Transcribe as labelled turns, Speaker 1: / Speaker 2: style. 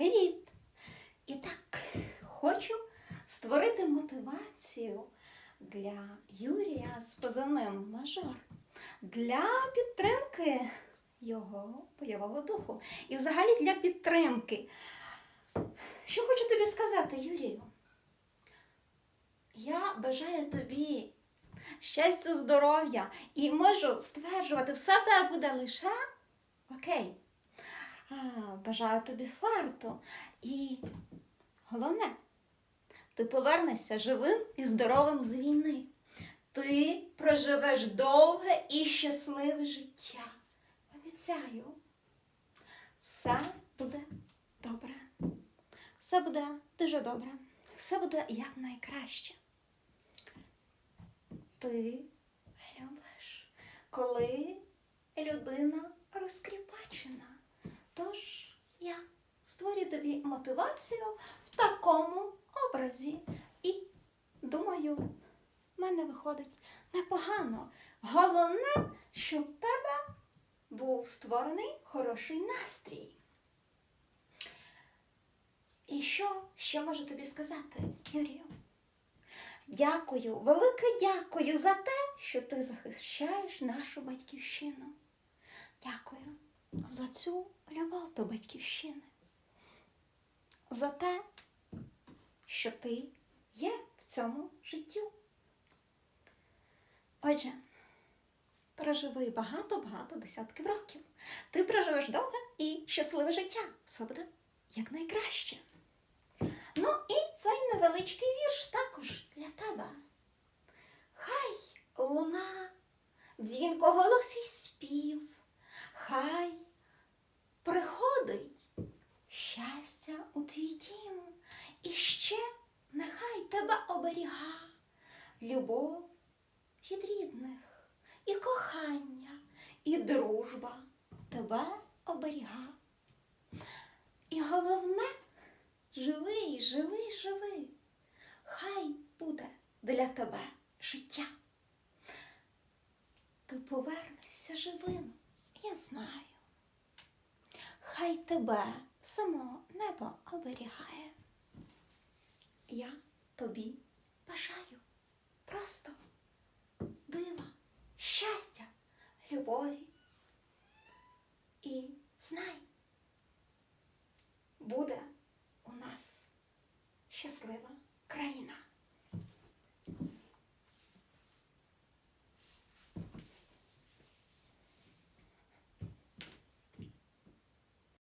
Speaker 1: Привіт! І так, хочу створити мотивацію для Юрія з позивним мажор для підтримки його бойового духу. І взагалі для підтримки. Що хочу тобі сказати, Юрію? Я бажаю тобі щастя, здоров'я і можу стверджувати, все тебе буде лише окей. Бажаю тобі фарту. І головне, ти повернешся живим і здоровим з війни. Ти проживеш довге і щасливе життя. Обіцяю, все буде добре. Все буде дуже добре. Все буде якнайкраще. Ти любиш, коли людина розкріпачена. Тож я створю тобі мотивацію в такому образі. І думаю, в мене виходить непогано. Головне, щоб в тебе був створений хороший настрій. І що ще можу тобі сказати, Юрію? Дякую, велике дякую за те, що ти захищаєш нашу батьківщину. Дякую за цю любов до батьківщини, за те, що ти є в цьому життю. Отже, проживи багато-багато десятків років. Ти проживеш довге і щасливе життя. Все буде якнайкраще. Ну і цей невеличкий вірш також для тебе. Хай луна, дзвінко голос і спів, хай приходить щастя у твій дім, і ще нехай тебе оберіга любов від рідних, і кохання, і дружба тебе оберіга. І головне, живий, живий, живий. Хай буде для тебе життя. Ти повернешся живим, я знаю. Хай тебе само небо оберігає. Я тобі бажаю просто дива, щастя, любові. І знай, буде у нас щаслива країна.